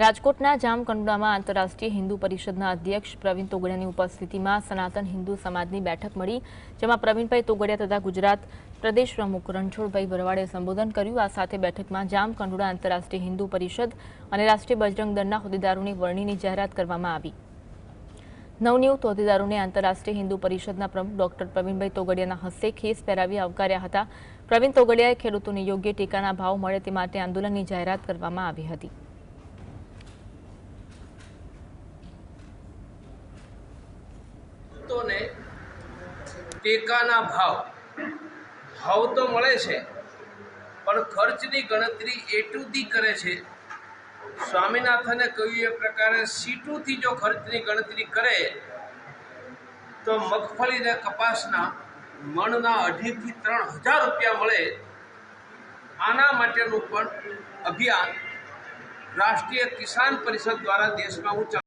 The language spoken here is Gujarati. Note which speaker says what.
Speaker 1: રાજકોટના જામકંડોળામાં આંતરરાષ્ટ્રીય હિન્દુ પરિષદના અધ્યક્ષ પ્રવીણ તોગડિયાની ઉપસ્થિતિમાં સનાતન હિન્દુ સમાજની બેઠક મળી, જેમાં પ્રવીણભાઈ તોગડિયા તથા ગુજરાત પ્રદેશ પ્રમુખ રણછોડભાઈ ભરવાડે સંબોધન કર્યું. આ સાથે બેઠકમાં જામકંડોળા આંતરરાષ્ટ્રીય હિન્દુ પરિષદ અને રાષ્ટ્રીય બજરંગ દળના હોદ્દેદારોની વરણીની જાહેરાત કરવામાં આવી. નવનિયુક્ત હોદ્દેદારોને આંતરરાષ્ટ્રીય હિન્દુ પરિષદના પ્રમુખ ડોક્ટર પ્રવીણભાઈ તોગડિયાના હસ્તે ખેસ પહેરાવી આવકાર્યા હતા. પ્રવીણ તોગડિયાએ ખેડૂતોને યોગ્ય ટેકાના ભાવ મળે તે માટે આંદોલનની જાહેરાત કરવામાં આવી હતી
Speaker 2: ખેડૂતોને ટેકાના ભાવ. ભાવ તો મળે છે, પણ ખર્ચની ગણતરી એટુથી કરે છે. સ્વામિનાથને કહ્યું એ પ્રકારે, સીટુથી જો ખર્ચની ગણતરી કરે, તો મગફળીને કપાસના મણના અઢીથી ત્રણ હજાર રૂપિયા મળે. આના માટેનું પણ અભિયાન રાષ્ટ્રીય કિસાન પરિષદ દ્વારા દેશમાં ચલાવું